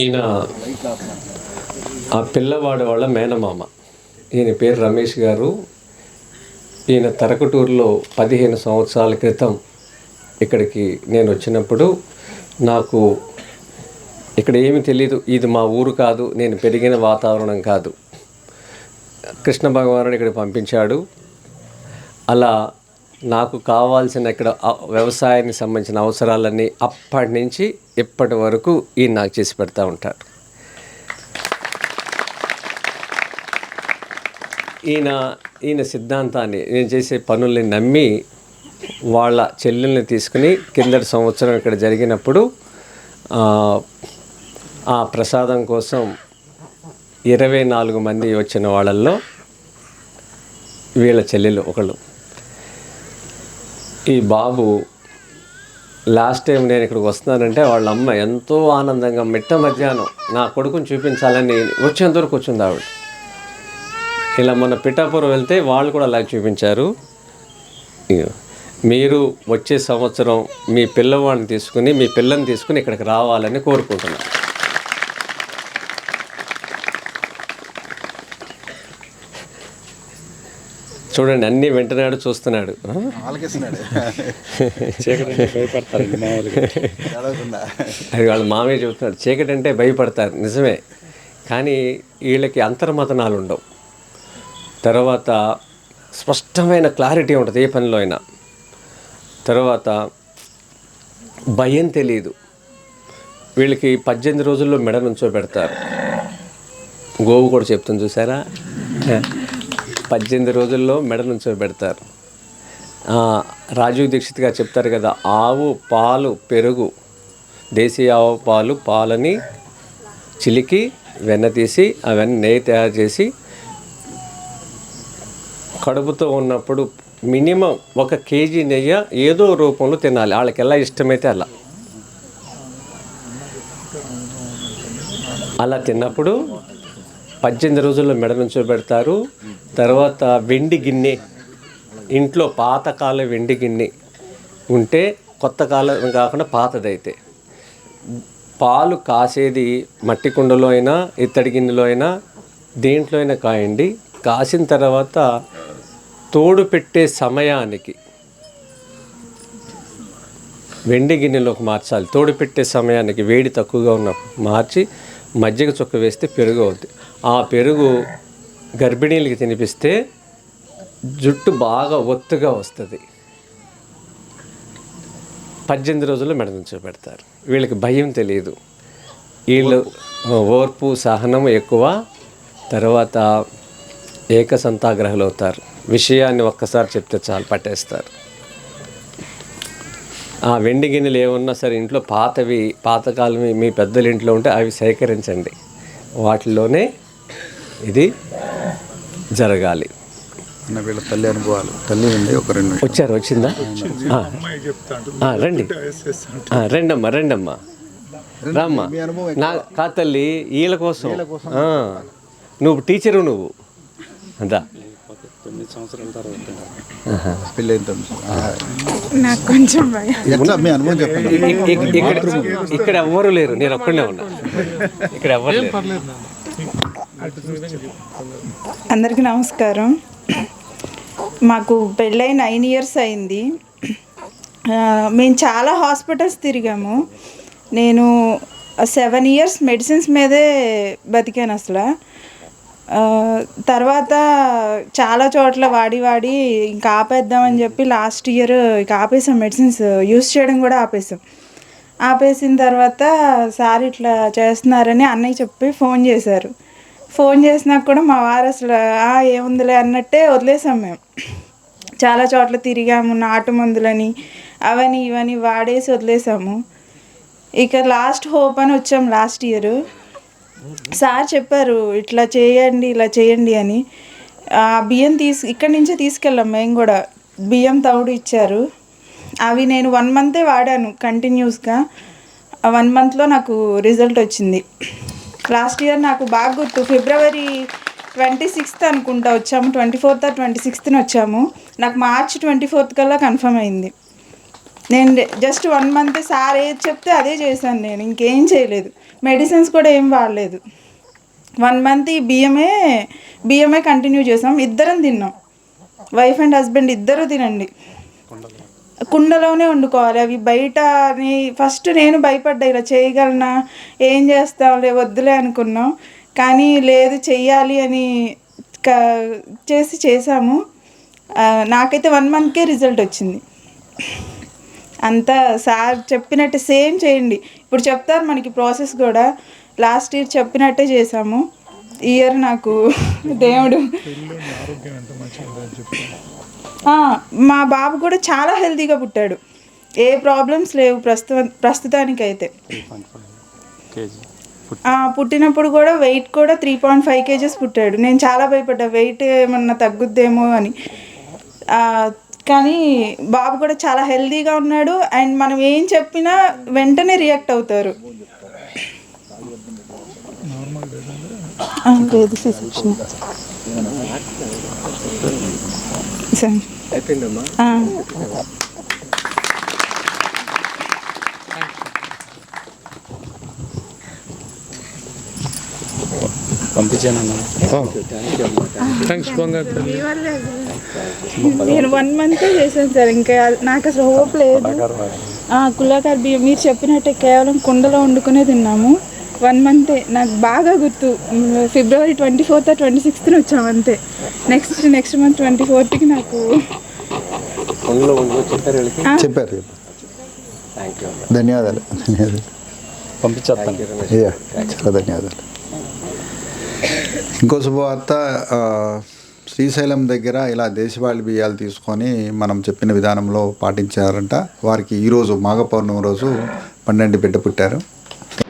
ఈయన ఆ పిల్లవాడి వాళ్ళ మేనమామ. ఈయన పేరు రమేష్ గారు. ఈయన తరకటూరులో పదిహేను సంవత్సరాల క్రితం ఇక్కడికి నేను వచ్చినప్పుడు నాకు ఇక్కడ ఏమీ తెలియదు ఇది మా ఊరు కాదు నేను పెరిగిన వాతావరణం కాదు. కృష్ణ భగవానుడు ఇక్కడ పంపించాడు. అలా నాకు కావాల్సిన ఇక్కడ వ్యవసాయానికి సంబంధించిన అవసరాలన్నీ అప్పటి నుంచి ఇప్పటి వరకు ఈయన నాకు చేసి పెడతా ఉంటారు. ఈయన ఈయన సిద్ధాంతాన్ని నేను చేసే పనుల్ని నమ్మి వాళ్ళ చెల్లెల్ని తీసుకుని కిందటి సంవత్సరం ఇక్కడ జరిగినప్పుడు ఆ, ఆ ప్రసాదం కోసం ఇరవై నాలుగు మంది వచ్చిన వాళ్ళల్లో వీళ్ళ చెల్లెలు ఒకళ్ళు. ఈ బాబు లాస్ట్ టైం నేను ఇక్కడికి వస్తున్నానంటే వాళ్ళ అమ్మ ఎంతో ఆనందంగా మిట్ట మధ్యాహ్నం నా కొడుకుని చూపించాలని వచ్చేంత వరకు వచ్చింది ఆవిడ. ఇలా మొన్న పిఠాపురం వెళ్తే వాళ్ళు కూడా అలా చూపించారు. మీరు వచ్చే సంవత్సరం మీ పిల్లవాడిని తీసుకుని మీ పిల్లని తీసుకుని ఇక్కడికి రావాలని కోరుకుంటున్నాను. చూడండి అన్నీ వింటున్నాడు చూస్తున్నాడు. అది వాళ్ళ మామయ్య చెబుతున్నాడు చీకటి అంటే భయపడతారు నిజమే. కానీ వీళ్ళకి అంతర్మతనాలు ఉండవు. తర్వాత స్పష్టమైన క్లారిటీ ఉంటుంది ఏ పనిలో అయినా. తర్వాత భయం తెలియదు వీళ్ళకి పద్దెనిమిది రోజుల్లో మెడ నుంచో పెడతారు. గోవు కూడా చెప్తుంది చూసారా? పద్దెనిమిది రోజుల్లో మెడ నుంచో పెడతారు రాజీవ్ దీక్షిత్ గారు చెప్తారు కదా ఆవు పాలు పెరుగు. దేశీయ ఆవు పాలు పాలని చిలికి వెన్న తీసి అవన్నీ నెయ్యి తయారు చేసి కడుపుతో ఉన్నప్పుడు మినిమం ఒక కేజీ నెయ్యి ఏదో రూపంలో తినాలి. వాళ్ళకి ఎలా ఇష్టమైతే అలా. అలా తిన్నప్పుడు పద్దెనిమిది రోజుల్లో మెడ నుంచో పెడతారు. తర్వాత వెండి గిన్నె ఇంట్లో పాతకాల వెండి గిన్నె ఉంటే కొత్త కాలం కాకుండా పాతదైతే. పాలు కాసేది మట్టి కుండలో అయినా ఇత్తడి గిన్నెలో అయినా దేంట్లో అయినా కాయండి. కాసిన తర్వాత తోడు పెట్టే సమయానికి వెండి గిన్నెలోకి మార్చాలి. తోడు పెట్టే సమయానికి వేడి తక్కువగా ఉన్న మార్చి మజ్జిగ చుక్క వేస్తే పెరుగు అవుతుంది ఆ పెరుగు గర్భిణీలకి తినిపిస్తే జుట్టు బాగా ఒత్తుగా వస్తుంది. పద్దెనిమిది రోజుల్లో మెడ నుంచి పెడతారు వీళ్ళకి భయం తెలియదు వీళ్ళు ఓర్పు. సహనం ఎక్కువ. తర్వాత ఏకసంతాగ్రహులు అవుతారు విషయాన్ని ఒక్కసారి చెప్తే చాలు పట్టేస్తారు. ఆ వెండి గిన్నెలు ఏమున్నా సరే ఇంట్లో పాతవి పాతకాలం మీ పెద్దల ఇంట్లో ఉంటే అవి సేకరించండి. వాటిలోనే ఇది జరగాలి. అన్న వీళ్ళ తల్లి అనుభవాలు. తల్లి ఉంది ఒక రెండు. వచ్చారు వచ్చిందా? ఆ. ఆ, రండి. రండమ్మా రండమ్మా. రామ్మా. నా కా తల్లి వీళ్ళ కోసం. ఆ. నువ్వు టీచరు నువ్వు. అంతా తొమ్మిది సంవత్సరాల తర్వాత నాకు కొంచెం అనుభవం చెప్పండి. ఇక్కడ ఇక్కడ ఎవ్వరు లేరు. నేను ఒక్కడే ఉన్నా. ఇక్కడ ఎవ్వరు అందరికీ నమస్కారం. మాకు పెళ్ళై నైన్ ఇయర్స్ అయింది. మేము చాలా హాస్పిటల్స్ తిరిగాము. నేను సెవెన్ ఇయర్స్ మెడిసిన్స్ మీదే బతికాను అసలు. తర్వాత చాలా చోట్ల వాడి వాడి ఇంకా ఆపేద్దామని చెప్పి లాస్ట్ ఇయర్ ఇక ఆపేసాం మెడిసిన్స్. యూస్ చేయడం కూడా ఆపేసాం. ఆపేసిన తర్వాత సార్ ఇట్లా చేస్తున్నారని అన్నయ్య చెప్పి ఫోన్ చేశారు. ఫోన్ చేసినాక కూడా మా వారు అసలు ఏముందిలే అన్నట్టే వదిలేసాం మేము. చాలా చోట్ల తిరిగాము నాటు మందులని అవని ఇవని వాడేసి వదిలేసాము. ఇక లాస్ట్ హోప్ అని వచ్చాం లాస్ట్ ఇయర్. సార్ చెప్పారు ఇట్లా చేయండి ఇలా చేయండి అని. ఆ బియ్యం తీసు ఇక్కడి నుంచే తీసుకెళ్ళాం మేము కూడా. బియ్యం తౌడు ఇచ్చారు. అవి నేను వన్ మంతే వాడాను కంటిన్యూస్గా వన్ మంత్లో నాకు రిజల్ట్ వచ్చింది. లాస్ట్ ఇయర్ నాకు బాగా గుర్తు ఫిబ్రవరి ట్వంటీ సిక్స్త్ అనుకుంటా వచ్చాము. ట్వంటీ ఫోర్త్ ట్వంటీ సిక్స్త్ని వచ్చాము. నాకు మార్చ్ ట్వంటీ ఫోర్త్ కల్లా కన్ఫర్మ్ అయింది. నేను జస్ట్ వన్ మంత్ సార్ ఏది చెప్తే అదే చేశాను నేను ఇంకేం చేయలేదు. మెడిసిన్స్ కూడా ఏం వాడలేదు. వన్ మంత్ ఈ బియ్యమే బియ్యమే కంటిన్యూ చేసాం. ఇద్దరం తిన్నాం. వైఫ్ అండ్ హస్బెండ్ ఇద్దరు తినండి. కుండలోనే వండుకోవాలి. అవి బయట ఫస్ట్ నేను భయపడ్డా ఇలా చేయగలనా? ఏం చేస్తావులే వద్దులే అనుకున్నాం. కానీ లేదు చెయ్యాలి అని క- చేసి చేసాము నాకైతే వన్ మంత్కే రిజల్ట్ వచ్చింది. అంతా సార్ చెప్పినట్టు సేమ్ చేయండి. ఇప్పుడు చెప్తారు మనకి ప్రాసెస్ కూడా. లాస్ట్ ఇయర్ చెప్పినట్టే చేసాము ఇయర్ నాకు దేవుడు మా బాబు కూడా చాలా హెల్తీగా పుట్టాడు. ఏ ప్రాబ్లమ్స్ లేవు ప్రస్తుత ప్రస్తుతానికైతే. పుట్టినప్పుడు కూడా వెయిట్ కూడా త్రీ పాయింట్ ఫైవ్ కేజెస్ పుట్టాడు. నేను చాలా భయపడ్డా వెయిట్ ఏమన్నా తగ్గుద్దేమో అని. ఆ, కానీ బాబు కూడా చాలా హెల్తీగా ఉన్నాడు. అండ్ మనం ఏం చెప్పినా వెంటనే రియాక్ట్ అవుతారు. ఆ, లేదు. సరే. అయిపోయిందమ్మా వన్ మంత్ చేశాను సార్ ఇంకా నాకు అసలు హోప్ లేదు. ఆ, కుల్లాకార్ బియ్యం మీరు చెప్పినట్టే కేవలం కుండలో వండుకునే తిన్నాము. వన్ మంతే. నాకు బాగా గుర్తు. ఫిబ్రవరి ట్వంటీ ఫోర్త్ ట్వంటీ సిక్స్త్న వచ్చాము అంతే. నెక్స్ట్ నెక్స్ట్ మంత్ ట్వంటీ ఫోర్త్కి నాకు చెప్పారు వీళ్ళకి? చెప్పారు థ్యాంక్ యూ ధన్యవాదాలు ధన్యవాదాలు. పంపించేస్తాను చాలా ధన్యవాదాలు. ఇంకో శుభవార్త శ్రీశైలం దగ్గర ఇలా దేశవాళీ బియ్యాలు తీసుకొని మనం చెప్పిన విధానంలో పాటించారంట. వారికి ఈరోజు మాఘ పౌర్ణమి రోజు పన్నెండు బిడ్డ పుట్టారు.